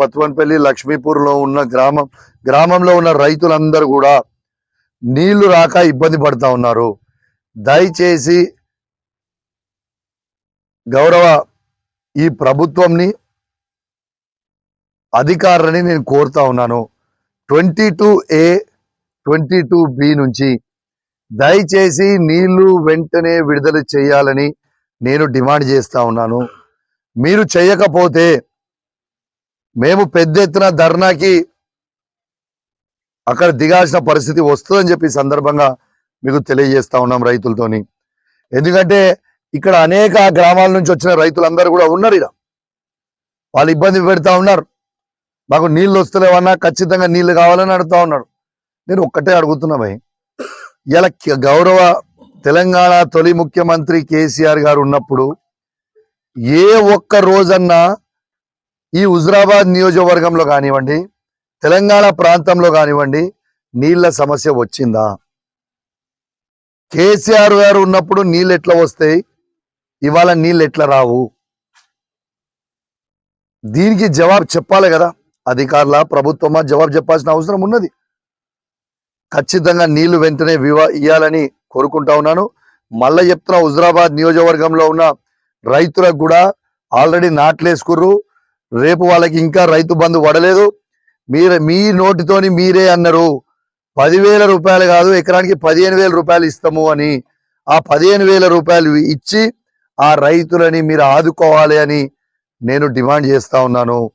బతువన్పల్లి లక్ష్మీపూర్లో ఉన్న గ్రామం గ్రామంలో ఉన్న రైతులందరూ కూడా నీళ్ళు రాక ఇబ్బంది పడతా ఉన్నారు. దయచేసి గౌరవ ఈ ప్రభుత్వంని అధికారులని నేను కోరుతా ఉన్నాను. Twenty two A twenty two B నుంచి దయచేసి నీళ్ళు వెంటనే విడుదల చేయాలని నేను డిమాండ్ చేస్తా ఉన్నాను. మీరు చేయకపోతే మేము పెద్ద ఎత్తున ధర్నాకి అక్కడ దిగాల్సిన పరిస్థితి వస్తుందని చెప్పి సందర్భంగా మీకు తెలియజేస్తా ఉన్నాం రైతులతోని. ఎందుకంటే ఇక్కడ అనేక గ్రామాల నుంచి వచ్చిన రైతులందరూ కూడా ఉన్నారు ఇక్కడ వాళ్ళు ఇబ్బంది పెడతా ఉన్నారు. మాకు నీళ్ళు వస్తలేవన్నా ఖచ్చితంగా నీళ్ళు కావాలని అడుగుతా ఉన్నాడు నేను ఒక్కటే అడుగుతున్నా భయ్. ఇలా గౌరవ తెలంగాణ తొలి ముఖ్యమంత్రి కేసీఆర్ గారు ఉన్నప్పుడు ఏ ఒక్క రోజన్నా ఈ హుజరాబాద్ నియోజకవర్గంలో కానివ్వండి తెలంగాణ ప్రాంతంలో కానివ్వండి నీళ్ళ సమస్య వచ్చిందా? కేసీఆర్ గారు ఉన్నప్పుడు నీళ్ళు ఎట్లా వస్తాయి? ఇవాళ నీళ్ళు ఎట్లా రావు? దీనికి జవాబు చెప్పాలి కదా అధికారుల ప్రభుత్వమా? జవాబు చెప్పాల్సిన అవసరం ఉన్నది. ఖచ్చితంగా నీళ్ళు వెంటనే వివా ఇవ్వాలని కోరుకుంటా ఉన్నాను. మళ్ళా చెప్తున్నా హుజరాబాద్ నియోజకవర్గంలో ఉన్న రైతులకు కూడా ఆల్రెడీ నాట్లేసుకుర్రు. రేపు వాళ్ళకి ఇంకా రైతు బంధు పడలేదు. మీరు మీ నోటితోని మీరే అన్నారు. పదివేల రూపాయలు కాదు ఎకరానికి పదిహేను వేల రూపాయలు ఇస్తాము అని. ఆ పదిహేను వేల రూపాయలు ఇచ్చి ఆ రైతులని మీరు ఆదుకోవాలి అని నేను డిమాండ్ చేస్తా ఉన్నాను.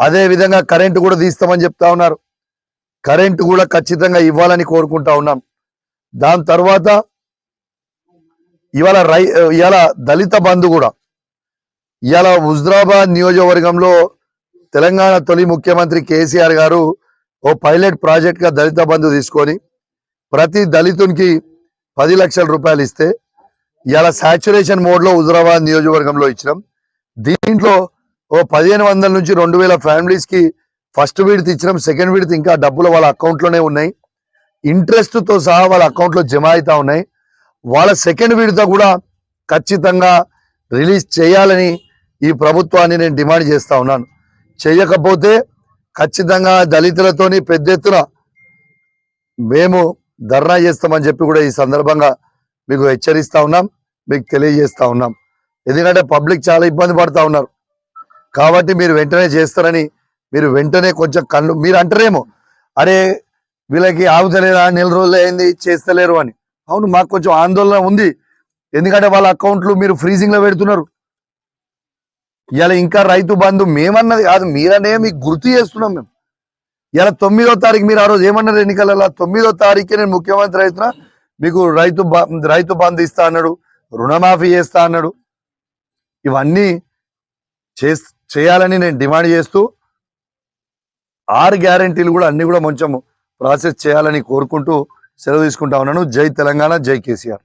అదే విధంగా కరెంటు కూడా తీస్తామని చెప్తా ఉన్నారు. కరెంటు కూడా ఖచ్చితంగా ఇవ్వాలని కోరుకుంటా ఉన్నాం. దాని తర్వాత ఇవాళ రై ఇవాళ దళిత బంధు కూడా ఇవాళ హుజరాబాద్ నియోజకవర్గంలో తెలంగాణ తొలి ముఖ్యమంత్రి కేసీఆర్ గారు ఓ పైలట్ ప్రాజెక్ట్గా దళిత బంధు తీసుకొని ప్రతి దళితునికి పది లక్షల రూపాయలు ఇస్తే ఇవాళ సాచురేషన్ మోడ్లో హుజరాబాద్ నియోజకవర్గంలో ఇచ్చినాం. దీంట్లో ఓ పదిహేను వందల నుంచి రెండు వేల ఫ్యామిలీస్కి ఫస్ట్ విడత ఇచ్చినాం. సెకండ్ విడత ఇంకా డబ్బులు వాళ్ళ అకౌంట్లోనే ఉన్నాయి. ఇంట్రెస్ట్తో సహా వాళ్ళ అకౌంట్లో జమ అవుతా ఉన్నాయి. వాళ్ళ సెకండ్ విడత కూడా ఖచ్చితంగా రిలీజ్ చేయాలని ఈ ప్రభుత్వాన్ని నేను డిమాండ్ చేస్తా ఉన్నాను. చేయకపోతే ఖచ్చితంగా దళితులతోని పెద్ద ఎత్తున మేము ధర్నా చేస్తామని చెప్పి కూడా ఈ సందర్భంగా మీకు హెచ్చరిస్తా ఉన్నాం మీకు తెలియజేస్తా ఉన్నాం. ఎందుకంటే పబ్లిక్ చాలా ఇబ్బంది పడుతూ ఉన్నారు. కాబట్టి మీరు వెంటనే చేస్తారని మీరు వెంటనే కొంచెం కళ్ళు మీరు అంటారేమో అరే వీళ్ళకి ఆగుతలేదా నెల రోజులు అయింది చేస్తలేరు అని. అవును మాకు కొంచెం ఆందోళన ఉంది. ఎందుకంటే వాళ్ళ అకౌంట్లు మీరు ఫ్రీజింగ్లో పెడుతున్నారు. ఇలా ఇంకా రైతు బంధు మేమన్నది కాదు మీరనే మీకు గుర్తు చేస్తున్నాం మేము. ఇలా తొమ్మిదో తారీఖు మీరు ఆ రోజు ఏమన్నారు ఎన్నికలలో? తొమ్మిదో తారీఖు నేను ముఖ్యమంత్రి అవుతున్నా మీకు రైతు రైతు బంధు ఇస్తా అన్నాడు రుణమాఫీ చేస్తా అన్నాడు. ఇవన్నీ చే చేయాలని నేను డిమాండ్ చేస్తూ ఆరు గ్యారంటీలు కూడా అన్ని కూడా కొంచెం ప్రాసెస్ చేయాలని కోరుకుంటూ సెలవు తీసుకుంటా ఉన్నాను. జై తెలంగాణ జై కేసీఆర్.